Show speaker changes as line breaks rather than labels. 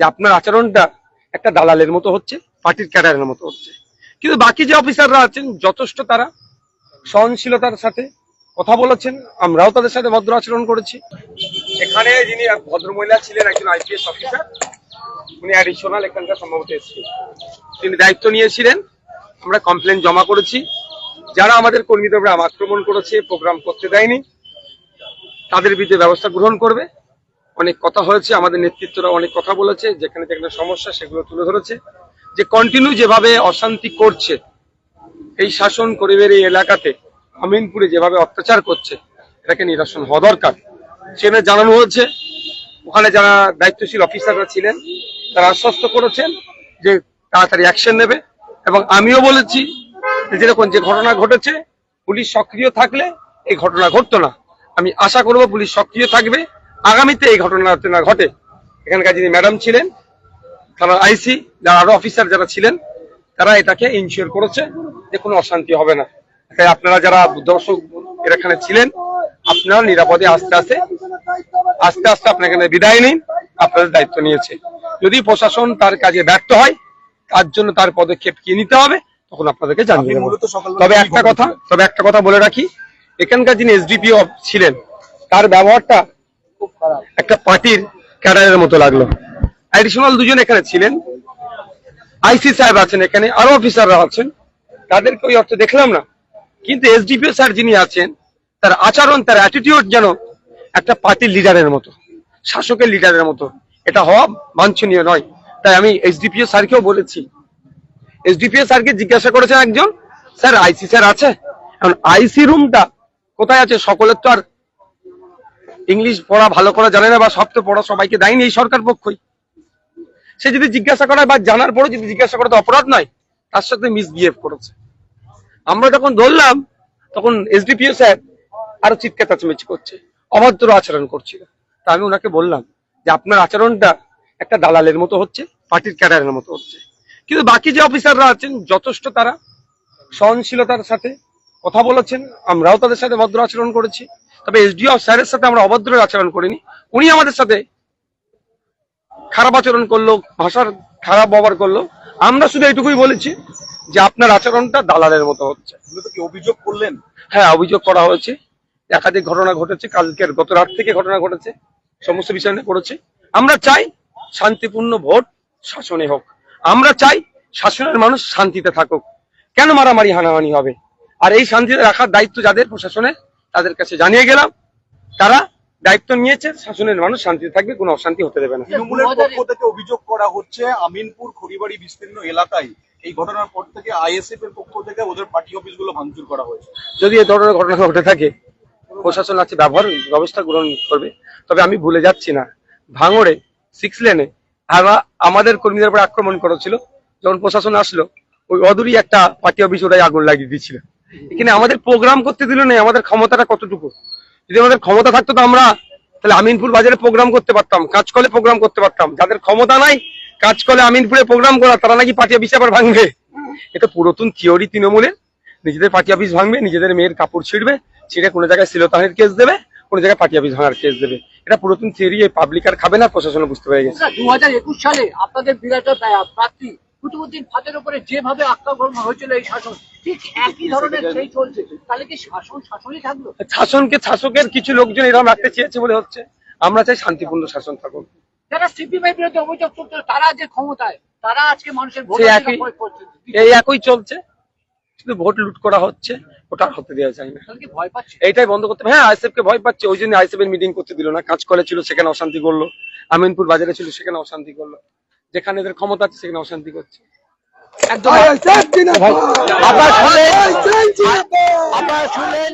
যে আপনার আচরণটা একটা দালালের মতো হচ্ছে, পার্টির ক্যাডারের মতো হচ্ছে। কিন্তু বাকি যে অফিসাররা আছেন, যথেষ্ট তারা সহনশীলতার সাথে কথা বলেছেন, আমরাও তাদের সাথে ভদ্র আচরণ করেছি। এখানে যিনি ভদ্রমহিলা ছিলেন একজন আইপিএস অফিসার, উনি অ্যাডিশনাল এখানকার সম্ভবত এসেছেন তিনি দায়িত্ব নিয়েছিলেন, আমরা কমপ্লেন জমা করেছি। যারা আমাদের কর্মীদের আক্রমণ করেছে প্রোগ্রাম করতে দেয়নি, তাদের বিরুদ্ধে ব্যবস্থা গ্রহণ করবে। অনেক কথা হয়েছে, আমাদের নেতৃত্বরা অনেক কথা বলেছে, যেখানে যেখানে সমস্যা সেগুলো তুলে ধরেছে। যে কন্টিনিউ যেভাবে অশান্তি করছে, এই শাসন করিবের এই এলাকাতে, আমিনপুরে যেভাবে অত্যাচার করছে, এটাকে নিরসন হওয়া দরকার। সেখানে জানানো হয়েছে, ওখানে যারা দায়িত্বশীল অফিসাররা ছিলেন, তারা আশ্বস্ত করেছেন যে তাড়াতাড়ি অ্যাকশন নেবে। এবং আমিও বলেছি যেরকম যে ঘটনা ঘটেছে, পুলিশ সক্রিয় থাকলে এই ঘটনা ঘটতো না। আমি আশা করব পুলিশ সক্রিয় থাকবে। আগামীতে এই ঘটনা না ঘটে। এখানকার যিনি ম্যাডাম ছিলেন থানার আইসি যারা আরও অফিসার যারা ছিলেন তারা এটাকে ইনশিওর করেছে যে কোনো অশান্তি হবে না। তাই আপনারা যারা দর্শক এর এখানে ছিলেন আপনারা নিরাপদে আস্তে আস্তে আস্তে আস্তে আপনার এখানে বিদায় নিন আপনাদের দায়িত্ব নিয়েছে। যদি প্রশাসন তার কাজে ব্যর্থ হয় তার জন্য তার পদক্ষেপ কি নিতে হবে তখন আপনাদেরকে জানিয়ে দেবো। তবে একটা কথা তবে একটা কথা বলে রাখি এখানকার যিনি এসডিপিও ছিলেন তার ব্যবহারটা একটা পার্টির ক্যাডারের মতো লাগল। অ্যাডিশনাল দুজন এখানে ছিলেন। আইসি সাহেব আছেন এখানে, আরও অফিসাররা আছেন। তাদেরকে ওই অর্থে দেখলাম না। কিন্তু এসডিপিও স্যার যিনি আছেন, তার আচরণ, তার অ্যাটিটিউড যেন একটা পার্টির লিডারের মতো, শাসকের লিডারের মতো। এটা হওয়া বাঞ্ছনীয় নয়। তাই আমি এসডিপিও স্যারকেও বলেছি। এসডিপিও স্যারকে জিজ্ঞাসা করেছেন একজন, স্যার আইসি স্যার আছে? এখন আইসি রুমটা কোথায় আছে? সকলের তো আর ইংলিশ পড়া ভালো করে জানে না বা সব তো পড়া সবাইকে দেয়নি এই সরকার পক্ষই। সে যদি জিজ্ঞাসা করে বা জানার পরে যদি জিজ্ঞাসা করে তো অপরাধ নয়, তার সাথে মিসবিহেভ করেছে। আমরা যখন ধরলাম, তখন এসডিপিও স্যার আরও চিৎকার চাচামেচি করছে, অভদ্র আচরণ করছিল। তা আমি ওনাকে বললাম যে আপনার আচরণটা একটা দালালের মতো হচ্ছে, পার্টির ক্যাডারের মতো হচ্ছে। কিন্তু বাকি যে অফিসাররা আছেন, যথেষ্ট তারা সহনশীলতার সাথে কথা বলেছেন, আমরাও তাদের সাথে ভদ্র আচরণ করেছি। তবে এসডিও স্যারের সাথে আমরা অভদ্র আচরণ করিনি। উনি আমাদের সাথে খারাপ আচরণ করল ভাষার খারাপ ব্যবহার করল। আমরা শুধু এইটুকুই বলেছি যে আপনার আচরণটা দালালের মতো হচ্ছে।
অভিযোগ করলেন?
হ্যাঁ অভিযোগ করা হয়েছে। একাধিক ঘটনা ঘটেছে কালকের গত রাত থেকে ঘটনা ঘটেছে সমস্ত বিষয় নিয়ে পড়েছে আমরা চাই শান্তিপূর্ণ ভোট শাসনে হোক। আমরা চাই শাসনের মানুষ শান্তিতে থাকুক। কেন মারামারি হানাহানি হবে? আর এই শান্তিতে রাখার দায়িত্ব যাদের প্রশাসনে তাদের কাছে জানিয়ে গেলাম তারা দায়িত্ব নিয়েছে শাসনের মানুষ শান্তিতে থাকবে কোনো অশান্তি হতে দেবে না।
তৃণমূলের পক্ষ থেকে অভিযোগ করা হচ্ছে আমিনপুর খড়িবাড়ি বিস্তীর্ণ এলাকায় এই ঘটনার পর থেকে আইএসএফ এর পক্ষ থেকে ওদের পার্টি অফিসগুলো ভাঙচুর করা হয়েছে।
যদি এ ধরনের ঘটনা ঘটে থাকে প্রশাসন আছে ব্যবহার ব্যবস্থা গ্রহণ করবে তবে আমি ভুলে যাচ্ছি না। ভাঙড়ে সিক্স লেনে আমাদের কর্মীদের উপর আক্রমণ করেছিল যখন প্রশাসন আসলো ওই অদূরই একটা পার্টি অফিস ওরাই আগুন লাগিয়ে দিয়েছিল। এখানে আমাদের প্রোগ্রাম করতে দিল না আমাদের ক্ষমতাটা কতটুকু? যদি আমাদের ক্ষমতা থাকতো তো আমরা, তাহলে আমিনপুর বাজারে প্রোগ্রাম করতে পারতাম কাজকলে প্রোগ্রাম করতে পারতাম। যাদের ক্ষমতা নাই কাজকলে আমিনপুরে প্রোগ্রাম করা, তারা নাকি পার্টি অফিসে আবার ভাঙবে। এটা পুরাতন থিওরি তৃণমূলের। নিজেদের পার্টি অফিস ভাঙবে, নিজেদের মেয়ের কাপড় ছিঁড়বে, ছিঁড়ে কোনো জায়গায় শিলতানের কেস দেবে, কোনো জায়গায় পার্টি অফিস ভাঙার কেস দেবে। এটা পুরাতন থিওরি পাবলিক আর খাবে না প্রশাসন বুঝতে পেরে গেছে।
দু হাজার একুশ সালে আপনাদের বিরাট প্রার্থী কুতুবুদ্দিন ফাতের উপরে যেভাবে আক্রমণ হয়েছিল এই শাসন ঠিক একই ধরনের সেই চলছে। তাহলে কি শাসন শাসনই থাকল?
শাসনকে শাসকের কিছু লোকজন এরকম রাখতে চেয়েছে বলে হচ্ছে। আমরা চাই শান্তিপূর্ণ শাসন থাকুক।
যারা সিপিএম বিরুদ্ধে অভিযোগ করছে তারা যে ক্ষমতায় তারা আজকে মানুষের ভোট
একই এই একই চলছে। শুধু ভোট লুট করা হচ্ছে ওটা হতে দেওয়া যায় না।
ভয় পাচ্ছে?
এইটাই বন্ধ করতে হবে হ্যাঁ আইসএফ কে ভয় পাচ্ছে। ওই জন্য আইসএফ এর মিটিং করতে দিল না। কাজ করে ছিল সেখানে অশান্তি করল। আমিনপুর বাজারে ছিল সেখানে অশান্তি করল। যেখানে এদের ক্ষমতা আছে সেখানে অশান্তি করছে।
একদম। আপনারা শুনলেন?